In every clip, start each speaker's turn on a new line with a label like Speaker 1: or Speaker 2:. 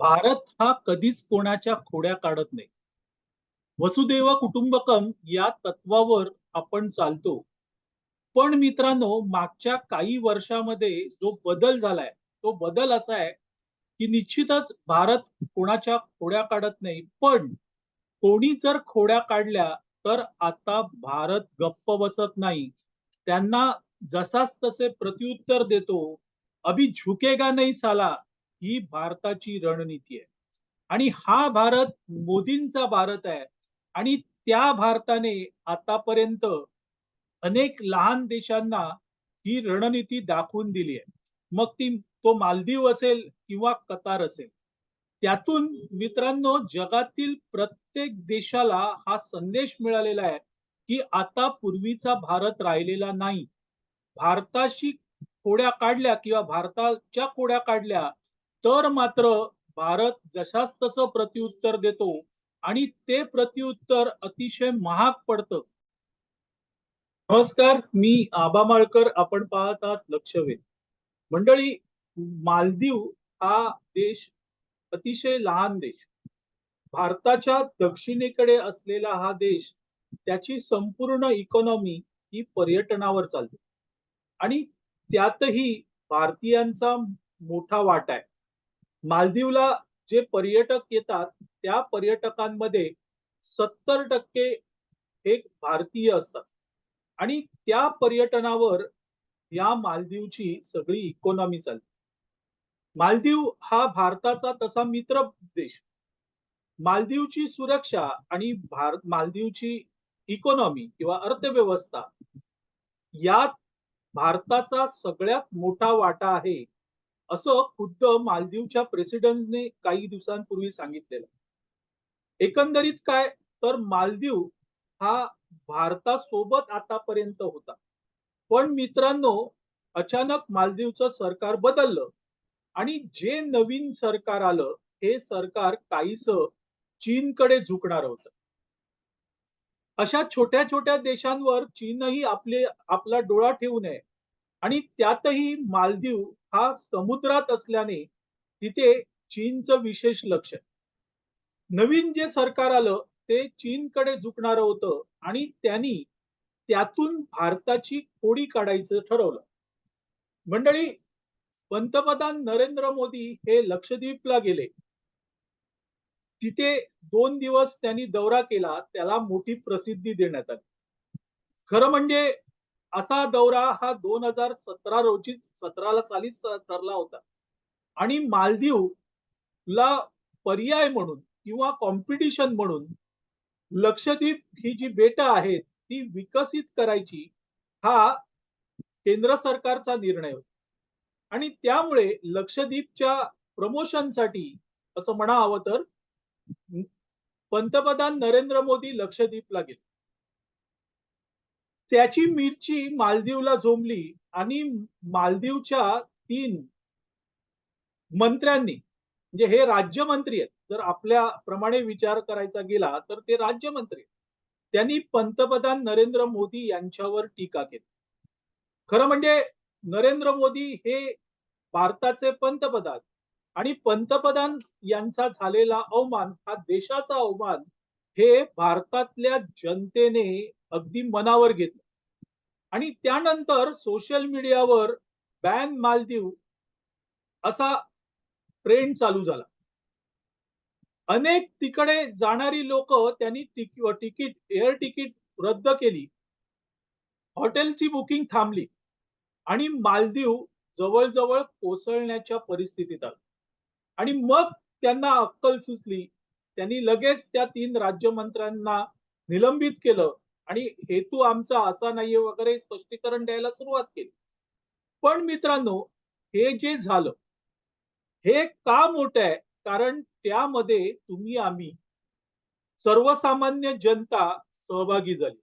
Speaker 1: भारत हा कधीच कोणाच्या खोड्या काढत नाही. वसुदेव कुटुंबकम या तत्वावर आपण चालतो. पण मित्रांनो, मागच्या काही वर्षामध्ये जो बदल झालाय, तो बदल असा आहे, की निश्चितच भारत कोणाच्या खोड्या काढत नाही. पण कोणी जर खोड्या काढल्या, तर आता भारत गप्प बसत नाही. त्यांना जसाच तसे प्रत्युत्तर देतो. अभी झुकेगा नाही साला, ही भारताची रणनीती आहे. आणि हा भारत मोदींचा भारत आहे. आणि त्या भारताने आतापर्यंत अनेक लहान देशांना ही रणनीती दाखवून दिली आहे. मग ती तो मालदीव असेल किंवा कतार असेल. त्यातून मित्रांनो जगातील प्रत्येक देशाला हा संदेश मिळालेला आहे, की आता पूर्वीचा भारत राहिलेला नाही. भारताशी खोड्या काढल्या किंवा भारताच्या खोड्या काढल्या, तर मात्र भारत जशाच तसं प्रत्युत्तर देतो आणि ते प्रत्युत्तर अतिशय महाग पडतं. नमस्कार, मी आबा माळकर. आपण पाहत आहात लक्षवेध. मंडळी, मालदीव हा देश अतिशय लहान देश. भारताच्या दक्षिणेकडे असलेला हा देश, त्याची संपूर्ण इकॉनॉमी ही पर्यटनावर चालते. आणि त्यातही भारतीयांचा मोठा वाटा आहे. मालदीवला जे पर्यटक येतात, त्या पर्यटकांमध्ये 70% हे भारतीय असतात. आणि त्या पर्यटनावर या मालदीवची सगळी इकॉनॉमी चालते. मालदीव हा भारताचा तसा मित्र देश. मालदीवची सुरक्षा आणि भार मालदीवची इकॉनॉमी किंवा अर्थव्यवस्था यात भारताचा सगळ्यात मोठा वाटा आहे, असं खुद्द मालदीवच्या प्रेसिडेंटने काही दिवसांपूर्वी सांगितलेलं. एकंदरीत काय तर मालदीव हा भारतासोबत आतापर्यंत होता. पण मित्रांनो, अचानक मालदीवचं सरकार बदललं आणि जे नवीन सरकार आलं, हे सरकार काहीस चीनकडे झुकणार होतं. अशा छोट्या-छोट्या देशांवर चीनही आपले आपला डोळा ठेवू नये आणि त्यातही मालदीव हा समुद्रात असल्याने तिथे चीनचं विशेष लक्ष आहे. नवीन जे सरकार आलं, ते चीनकडे झुकणारं होतं आणि त्यांनी त्यातून भारताची खोडी काढायचं ठरवलं. मंडळी, पंतप्रधान नरेंद्र मोदी हे लक्षद्वीपला गेले. तिथे दोन दिवस त्यांनी दौरा केला. त्याला मोठी प्रसिद्धी देण्यात आली. खरं म्हणजे असा दौरा हा 2017 रोजी 17 सालीच ठरला होता. आणि मालदीव ला पर्याय म्हणून किंवा कॉम्पिटिशन म्हणून लक्षद्वीप ही जी बेटं आहेत, ती विकसित करायची हा केंद्र सरकारचा निर्णय होता. आणि त्यामुळे लक्षद्वीपच्या प्रमोशनसाठी असं म्हणावं तर पंतप्रधान नरेंद्र मोदी लक्षद्वीपला गेले. त्याची मिरची मालदीवला झोंबली आणि मालदीवच्या तीन मंत्र्यांनी म्हणजे हे राज्यमंत्री आहेत. जर आपल्या प्रमाणे विचार करायचा गेला, तर ते राज्यमंत्री आहेत. त्यांनी पंतप्रधान नरेंद्र मोदी यांच्यावर टीका केली. खरं म्हणजे नरेंद्र मोदी हे भारताचे पंतप्रधान आणि पंतप्रधान यांचा झालेला अवमान हा देशाचा अवमान हे भारतातल्या जनतेने अगदी मनावर घेतलं. आणि त्यानंतर सोशल मीडियावर बॅन मालदीव असा ट्रेंड चालू झाला. अनेक तिकडे जाणारी लोक त्यांनी तिकीट एअर तिकीट रद्द केली. हॉटेलची बुकिंग थांबली आणि मालदीव जवळजवळ कोसळण्याच्या परिस्थितीत आलं. आणि मग त्यांना अक्कल सुचली. त्यांनी लगेच त्या तीन राज्यमंत्र्यांना निलंबित केलं आणि हेतू आमचा असा नाहीये वगैरे स्पष्टीकरण द्यायला सुरुवात केली. पण मित्रांनो, हे जे झालं, हे का मोठं आहे? कारण त्यामध्ये तुम्ही आम्ही सर्वसामान्य जनता सहभागी झाली.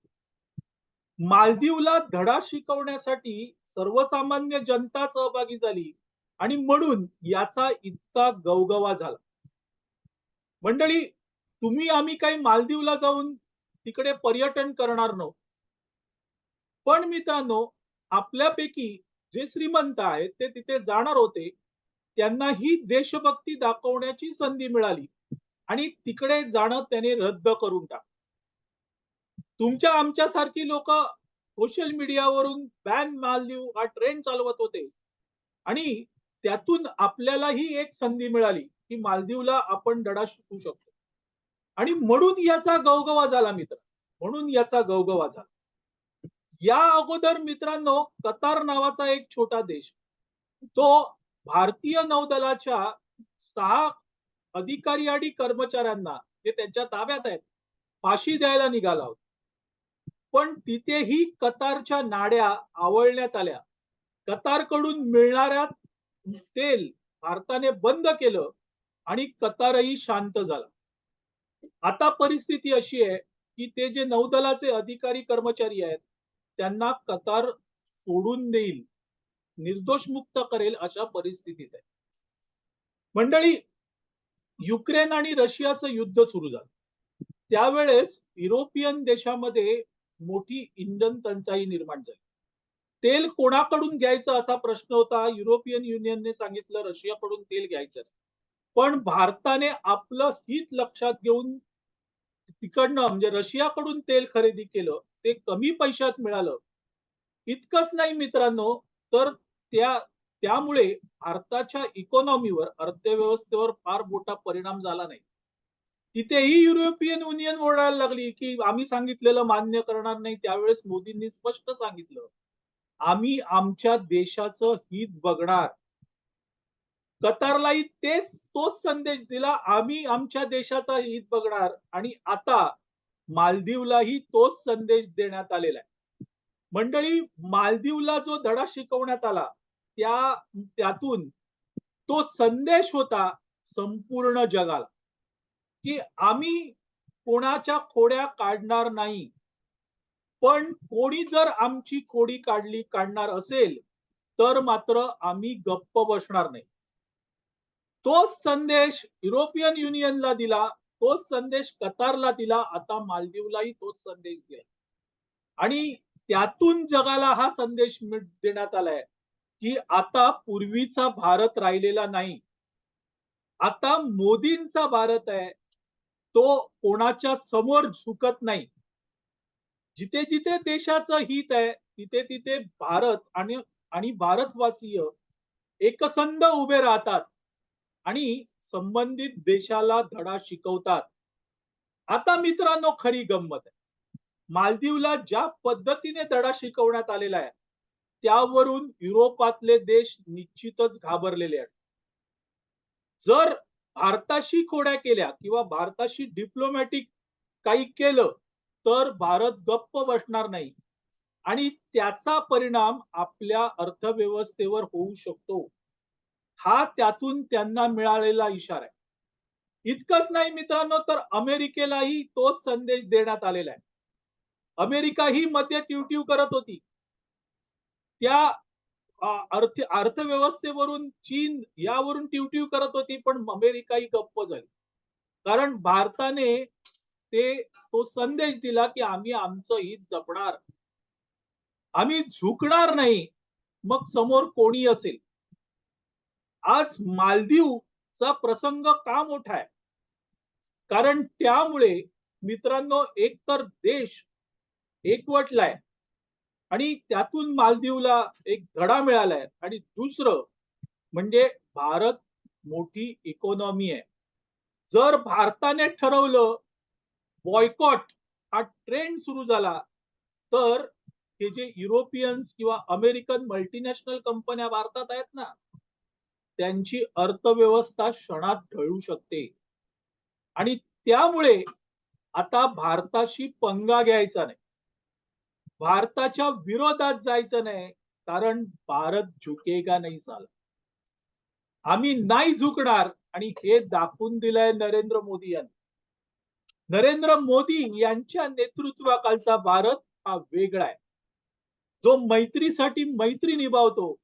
Speaker 1: मालदीवला धडा शिकवण्यासाठी सर्वसामान्य जनता सहभागी झाली आणि म्हणून याचा इतका गवगवा झाला. मंडळी, तुम्ही आम्ही काही मालदीवला जाऊन तिकडे पर्यटन करणार नव्हतो. पण मित्रांनो, आपल्यापैकी जे श्रीमंत आहेत, ते तिथे जाणार होते. त्यांना ही देशभक्ती दाखवण्याची संधी मिळाली. आणि तिकडे जाणं त्याने रद्द करून टाक तुमच्या आमच्यासारखी लोक सोशल मीडियावरून बॅन मालदीव हा ट्रेंड चालवत होते. आणि त्यातून आपल्यालाही एक संधी मिळाली की मालदीवला आपण धडा शिकू शकतो. आणि म्हणून याचा गवगवा झाला मित्र. म्हणून याचा गवगवा झाला. या अगोदर मित्रांनो कतार नावाचा एक छोटा देश. तो भारतीय नौदलाच्या सहा अधिकारी आणि कर्मचाऱ्यांना जे त्यांच्या ताब्यात आहेत फाशी द्यायला निघाला होता. पण तिथेही कतारच्या नाड्या आवळण्यात आल्या. कतारकडून मिळणाऱ्या तेल भारताने बंद केलं आणि कतारही शांत झाला. आता परिस्थिती अशी आहे की ते जे नौदलाचे अधिकारी कर्मचारी आहेत त्यांना कतार सोडून देईल निर्दोष मुक्त करेल अशा परिस्थितीत आहे. मंडळी युक्रेन आणि रशियाचं युद्ध सुरू झालं. त्यावेळेस युरोपियन देशामध्ये मोठी इंधन टंचाई निर्माण झाली. तेल कोणाकडून घ्यायचं असा प्रश्न होता? युरोपियन युनियनने सांगितलं रशियाकडून तेल घ्यायचं पण भारताने आपलं हित लक्षात घेऊन तिकडनं म्हणजे रशियाकडून तेल खरेदी केलं ते कमी पैशात मिळालं. इतकंच नाही मित्रांनो तर त्या त्यामुळे भारताच्या इकॉनॉमीवर अर्थव्यवस्थेवर फार मोठा परिणाम झाला नाही. तिथेही युरोपियन युनियन ओरडायला लागली की आम्ही सांगितलेलं मान्य करणार नाही. त्यावेळेस मोदींनी स्पष्ट सांगितलं आम्ही आमच्या देशाचं हित बघणार. कतारलाही तेच तोच संदेश दिला. आम्ही आमच्या देशाचा हित बघणार आणि आता मालदीवलाही तोच संदेश देण्यात आलेला आहे. मंडळी मालदीवला जो धडा शिकवण्यात आला त्या त्यातून तो संदेश होता संपूर्ण जगाला. की आम्ही कोणाच्या खोड्या काढणार नाही पण कोणी जर आमची खोडी काढली काढणार असेल तर मात्र आम्ही गप्प बसणार नाही. तोच संदेश युरोपियन युनियनला दिला तोच संदेश कतारला दिला आता मालदीवलाही तोच संदेश दिला आणि त्यातून जगाला हा संदेश देण्यात आलाय की आता पूर्वीचा भारत राहिलेला नाही. आता मोदींचा भारत आहे तो कोणाच्या समोर झुकत नाही. जिथे जिथे देशाचं हित आहे तिथे तिथे भारत आणि आणि भारतवासीय एकसंध उभे राहतात. आणि संबंधित देशाला धडा शिकवतात. आता मित्रांनो खरी गंमत आहे. मालदीवला ज्या पद्धतीने धडा शिकवण्यात आलेला आहे त्यावरून युरोपातले देश निश्चितच घाबरलेले आहेत. जर भारताशी खोड्या केल्या किंवा भारताशी डिप्लोमॅटिक काही केलं तर भारत गप्प बसणार नाही. आणि त्याचा परिणाम आपल्या अर्थव्यवस्थेवर होऊ शकतो. हा त्यातून त्यांना मिळालेला इशारा आहे. इतकंच नाही मित्रांनो तर अमेरिकेलाही तोच संदेश देण्यात आलेला आहे. अमेरिका ही मध्ये ट्यूट्यू करत होती. त्या अर्थ अर्थव्यवस्थेवरून चीन यावरून ट्यूट्यू करत होती पण अमेरिका ही गप्प झाली. कारण भारताने ते तो संदेश दिला की आम्ही आमचं हित जपणार. आम्ही झुकणार नाही. मग समोर कोणी असेल? आज मालदीवचा प्रसंग का मोठा आहे? कारण त्यामुळे मित्रांनो एक तर देश एकवटलाय आणि त्यातून मालदीवला एक धडा मिळालाय आणि दुसरं म्हणजे भारत मोठी इकॉनॉमी आहे. जर भारताने ठरवलं बॉयकॉट हा ट्रेंड सुरू झाला तर हे जे युरोपियन्स किंवा अमेरिकन मल्टीनॅशनल कंपन्या भारतात आहेत ना त्यांची अर्थव्यवस्था क्षणात ढळू शकते. आणि त्यामुळे आता भारताशी पंगा घ्यायचा नाही. भारताच्या विरोधात जायचं नाही कारण भारत झुकेगा नाही साला आम्ही नाही झुकणार आणि हे दाखवून दिलंय नरेंद्र मोदी यांनी. नरेंद्र मोदी यांच्या नेतृत्वाखालचा भारत हा वेगळा आहे. जो मैत्रीसाठी मैत्री निभावतो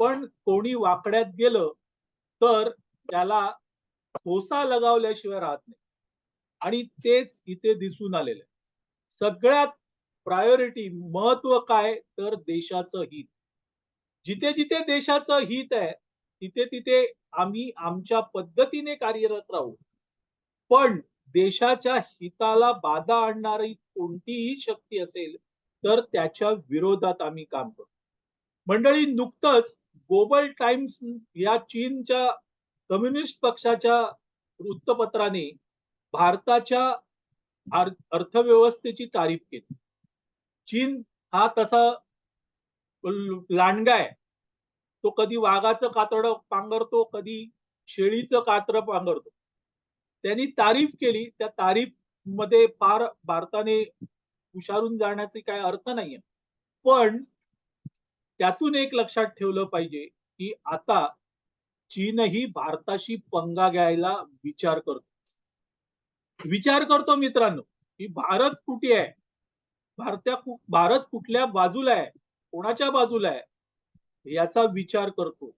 Speaker 1: पण कोणी वाकड्यात गेलं तर त्याला ठोसा लगावल्याशिवाय राहत नाही. आणि तेच इथे दिसून आलेलं आहे. सगळ्यात प्रायोरिटी महत्त्व काय? तर देशाचं हित. जिथे जिथे देशाचं हित आहे तिथे तिथे आम्ही आमच्या पद्धतीने कार्यरत राहू. पण देशाच्या हिताला बाधा आणणारी कोणतीही शक्ती असेल तर त्याच्या विरोधात आम्ही काम करू. मंडळी नुकतंच ग्लोबल टाइम्स या चीनच्या कम्युनिस्ट पक्षाच्या वृत्तपत्राने भारताच्या अर्थव्यवस्थेची तारीफ केली. चीन हा तसा ल- लांडगा आहे. तो कधी वाघाचं कातड पांघरतो कधी शेळीचं कातड पांगरतो त्यांनी तारीफ केली. त्या तारीफमध्ये फार भारताने हुशारून जाण्याचे काय अर्थ नाहीये. पण त्यातून एक लक्षात ठेवलं पाहिजे की आता चीनही भारताशी पंगा घ्यायला विचार करतो. विचार करतो मित्रांनो की भारत कुठे आहे? भारत्या भारत कुठल्या बाजूला आहे? कोणाच्या बाजूला आहे? याचा विचार करतो.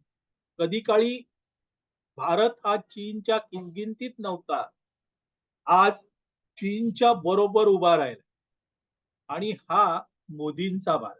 Speaker 1: कधी काळी भारत हा चीनच्या किसगिंतीत नव्हता. आज चीनच्या बरोबर उभा राहिला. आणि हा मोदींचा भारत.